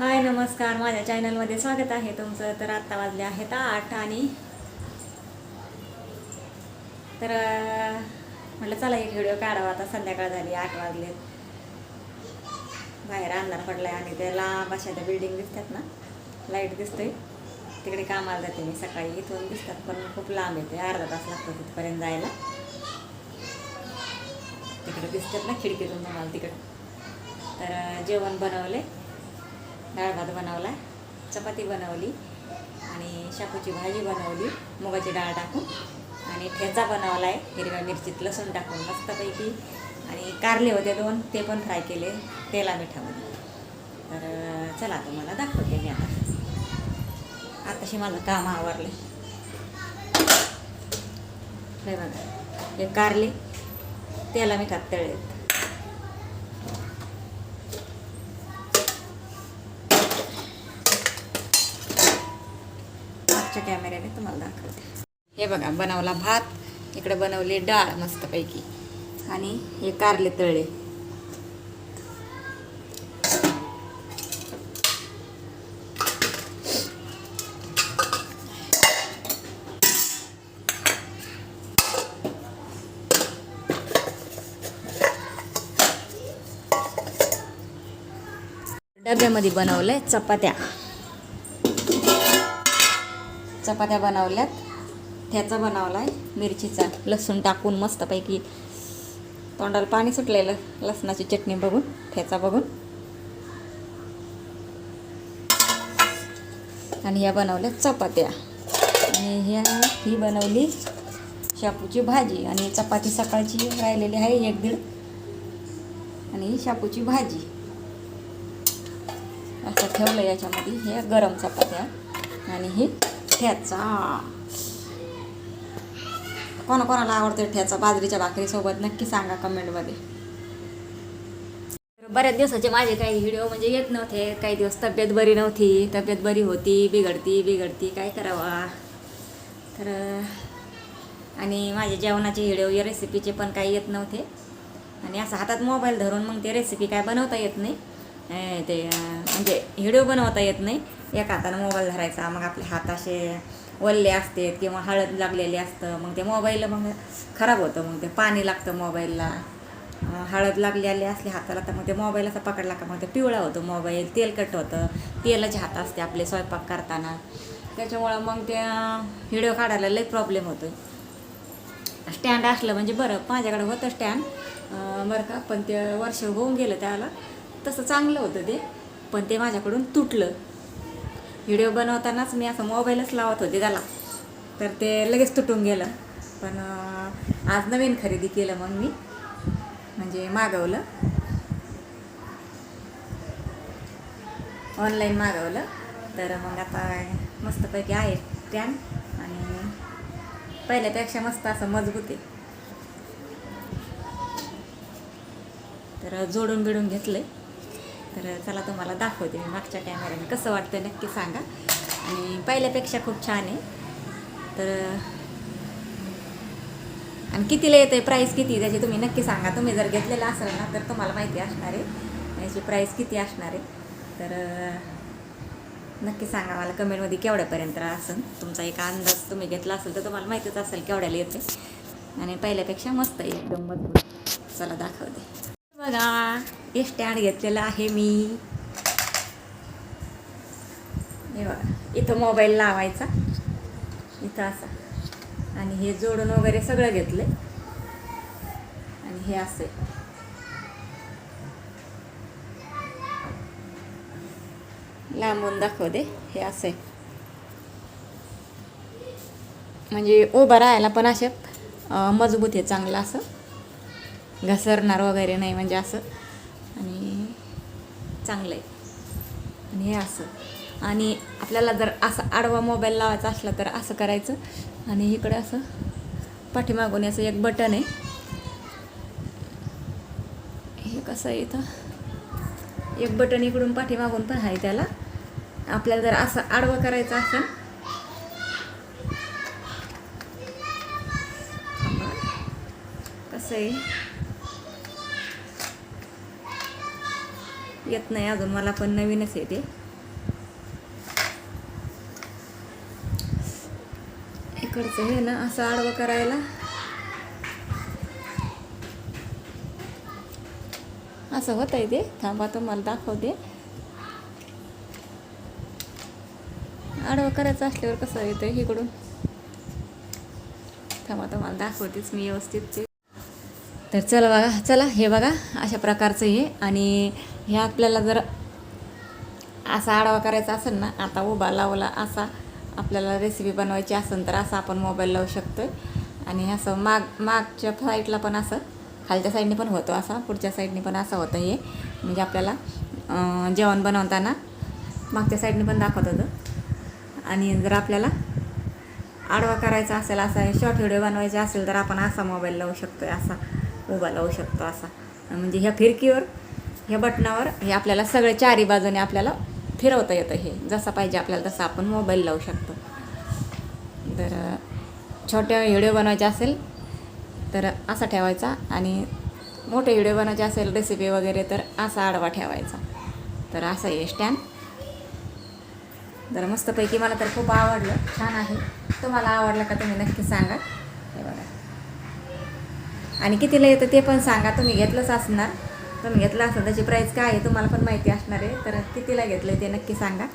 हाय नमस्कार. माझ्या चॅनलमध्ये स्वागत आहे तुमचं. तर आत्ता वाजले आहेत आठ आणि तर म्हटलं चला एक व्हिडिओ काढावा. आता संध्याकाळ झाली आठ वाजलेत बाहेर अंधार पडलाय आणि त्या लांब अशा त्या बिल्डिंग दिसतात ना लाइट दिसतोय. तिकडे कामाला जाते मी सकाळी. इथून दिसतात पण खूप लांब येते. अर्धा तास लागतो तिथपर्यंत जायला. तिकडे दिसतात ना खिडकीतून तुम्हाला तिकडे. तर जेवण बनवले. डाळ भात बनवला चपाती बनवली आणि शाकूची भाजी बनवली मुगाची डाळ टाकून आणि ठेचा बनवला आहे हिरव्या मिरचीत लसूण टाकून मस्तपैकी. आणि कारले होते दोन ते पण फ्राय केले तेला मिठामध्ये. तर चला तुम्हाला दाखवते मी आता. आताशी माझं काम आवरले. हे बघा हे कारले तेला मिठात तळलेत. मागच्या कॅमेऱ्याने तुम्हाला दाखवते. हे बघा बनवला भात इकडे बनवली डाळ मस्तपैकी. आणि हे कारले तळले डब्यामध्ये बनवलं आहे चपात्या. चपात्या बनवल्यात. त्याचा बनवला आहे मिरचीचा. लसूण टाकून मस्तपैकी तोंडाला पाणी सुटलेलं. लसणाची चटणी बघून त्याचा बघून. आणि ह्या बनवल्या चपात्या. आणि ह्या ही बनवली शापूची भाजी. आणि चपाती सकाळची राहिलेली आहे एक दीड. आणि ही शापूची भाजी. असं ठेवलं याच्यामध्ये हे गरम चपात्या. आणि ही ठ्याचा कोणाकोणाला आवडते ठ्याचा बाजरीच्या भाकरीसोबत नक्की सांगा कमेंटमध्ये. बऱ्याच दिवसाचे माझे काही व्हिडिओ म्हणजे येत नव्हते. काही दिवस तब्येत बरी नव्हती. तब्येत बरी होती बिघडती बिघडती. काय करावा? तर आणि माझे जेवणाचे व्हिडिओ या रेसिपीचे पण काही येत नव्हते. आणि असं हातात मोबाईल धरून मग ते रेसिपी काय बनवता येत नाही. ते म्हणजे व्हिडिओ बनवता येत नाही. एका हातानं मोबाईल धरायचा मग आपले हात असे वल्ले असतात किंवा हळद लागलेली असतं मग ते मोबाईल मग खराब होतं मग ते पाणी लागतं मोबाईलला. हळद लागलेली असली हाताला तर मग ते मोबाईल असा पकडला का मग ते पिवळा होतो मोबाईल तेलकट होतं. तेलाचे हात असते आपले स्वयंपाक करताना. त्याच्यामुळं मग ते व्हिडिओ काढायला लई प्रॉब्लेम होतो स्टँड असलं म्हणजे बरं माझ्याकडे होतं स्टँड बरं का पण ते वर्ष होऊन गेलं त्याला. तसं चांगलं होतं ते. पण ते माझ्याकडून तुटलं. व्हिडिओ बनवतानाच मी असं मोबाईलच लावत होते त्याला. तर ते लगेच तुटून गेलं. पण आज नवीन खरेदी केलं मग मी. म्हणजे मागवलं. ऑनलाईन मागवलं. तर मग आता मस्तपैकी आहे स्टँड आणि पहिल्यापेक्षा मस्त असं मजबूत आहे. तर जोडून बिडून घेतलं आहे तर चला तुम्हाला दाखवते मी मागच्या कॅमेऱ्याने कसं वाटतं नक्की सांगा. आणि पहिल्यापेक्षा खूप छान आहे. तर आणि कितीला येतं आहे प्राईस किती? आहे त्याची तुम्ही नक्की सांगा. तुम्ही जर घेतलेलं असेल ना तर तुम्हाला माहिती असणार आहे. याची प्राईस किती असणार आहे. तर नक्की सांगा मला कमेंटमध्ये केवढ्यापर्यंत असेल. तुमचा एक अंदाज तुम्ही घेतला असेल तर तुम्हाला माहितीच असेल केवढ्याला येते आणि पहिल्यापेक्षा मस्त आहे एकदम मजबूत. चला दाखवते. बघा हे स्टँड घेतलेलं आहे मी. हे बघा इथं मोबाईल लावायचा. इथं असा. आणि हे जोडून वगैरे सगळं घेतलं आणि हे असे लांबून दाखव दे हे असे म्हणजे उभं राहायला पण असे मजबूत आहे चांगलं असं. घसरणार वगैरे नाही म्हणजे असं. आणि चांगलं आहे आणि हे असं. आणि आपल्याला जर असं आडवा मोबाईल लावायचा असला तर असं करायचं. आणि इकडे असं पाठीमागून असं एक बटन आहे. हे कसं आहे इथं? एक बटन इकडून पाठीमागून पण आहे त्याला. आपल्याला जर असं आडवं करायचं असेल. कसं आहे? येत नाही अजून मला पण नवीनच येते इकडचं हे ना असं आडवं करायला. असं होत आहे ते. थांबा तुम्हाला दाखवते. आडवं करायचं असल्यावर कसं येतं इकडून? थांबा तुम्हाला दाखवतेच मी व्यवस्थित ते. तर चला बघा चला हे बघा अशा प्रकारचं हे. आणि हे आपल्याला जर असा आडवा करायचा असेल ना आता उभा लावला असा आपल्याला रेसिपी बनवायची असेल तर असा आपण मोबाईल लावू शकतो आणि असं माग मागच्या साईडला पण असं खालच्या साईडने पण होतो असा पुढच्या साईडने पण असं होतं हे. म्हणजे आपल्याला जेवण बनवताना मागच्या साईडने पण दाखवत होतं. आणि जर आपल्याला आडवा करायचा असेल असा शॉर्ट व्हिडिओ बनवायचे असेल तर आपण असा मोबाईल लावू शकतो असा उभा लावू शकतो असा. म्हणजे ह्या फिरकीवर ह्या बटनावर हे आपल्याला सगळे चारी बाजूने आपल्याला फिरवता येतं हे. जसं पाहिजे आपल्याला तसं आपण मोबाईल लावू शकतो. तर छोट्या व्हिडिओ बनवायचे असेल तर असा ठेवायचा आणि मोठे व्हिडिओ बनवायचे असेल रेसिपी वगैरे तर असा आडवा ठेवायचा. तर असं हे स्टँड तर मस्तपैकी मला तर खूप आवडलं. छान आहे. तुम्हाला आवडलं का तुम्ही नक्की सांगा. हे बघा. आणि कितीला येतं ते पण सांगा. तुम्ही घेतलंच असणार. तुम्ही घेतलं असेल त्याची प्राईस काय आहे तुम्हाला पण माहिती असणार आहे. तर कितीला घेतलं ते नक्की सांगा.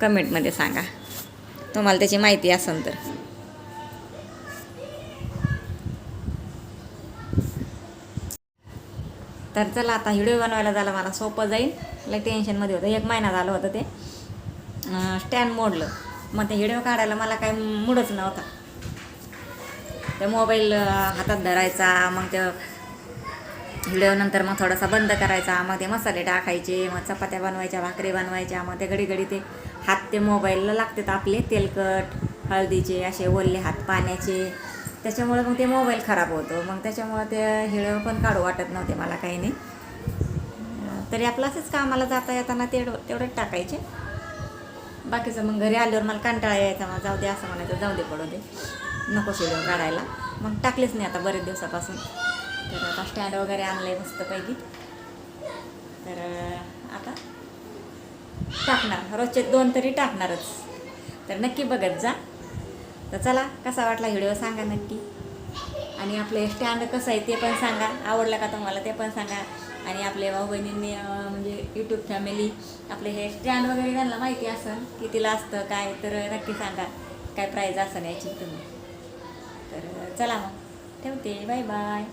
कमेंटमध्ये सांगा. तुम्हाला त्याची माहिती असेल तर. तर चला आता व्हिडिओ बनवायला झाला मला सोपं जाईल. लय टेन्शनमध्ये होतं. एक महिना झालं होतं ते. स्टँड मोडलं. मग ते व्हिडिओ काढायला मला काही मूडच नव्हता. ते मोबाईल हातात धरायचा मग ते व्हिडिओ नंतर मग थोडासा बंद करायचा मग ते मसाले टाकायचे मग चपात्या बनवायच्या भाकरी बनवायच्या मग ते घडी घडी ते हात ते मोबाईलला लागतात आपले तेलकट हळदीचे असे ओल्ले हात पाण्याचे. त्याच्यामुळे मग ते मोबाईल खराब होतो. मग त्याच्यामुळे ते व्हिडिओ पण काढू वाटत नव्हते मला काही नाही. तरी आपलं असंच कामाला जाता येताना तेवढं तेवढंच टाकायचे. बाकीचं मग घरी आल्यावर मला कंटाळा यायचा मग जाऊ दे असं म्हणायचं जाऊ दे पडू दे. नको व्हिडिओ काढायला. मग टाकलेच नाही आता बरेच दिवसापासून. तर आता स्टँड वगैरे आणलं आहे मस्तपैकी तर आता टाकणार. रोजचे दोन तरी टाकणारच. तर नक्की बघत जा. तर चला कसा वाटला व्हिडिओ सांगा नक्की. आणि आपले स्टँड कसं आहे ते पण सांगा. आवडलं का तुम्हाला ते पण सांगा. आणि आपले भाऊ बहिणींनी म्हणजे यूट्यूब फॅमिली आपले हे स्टँड वगैरे त्यांना माहिती असेल कितीला असतं काय तर नक्की सांगा. काय प्राईज असेल याची तुम्ही. तर चला मग. ठेवते. Bye bye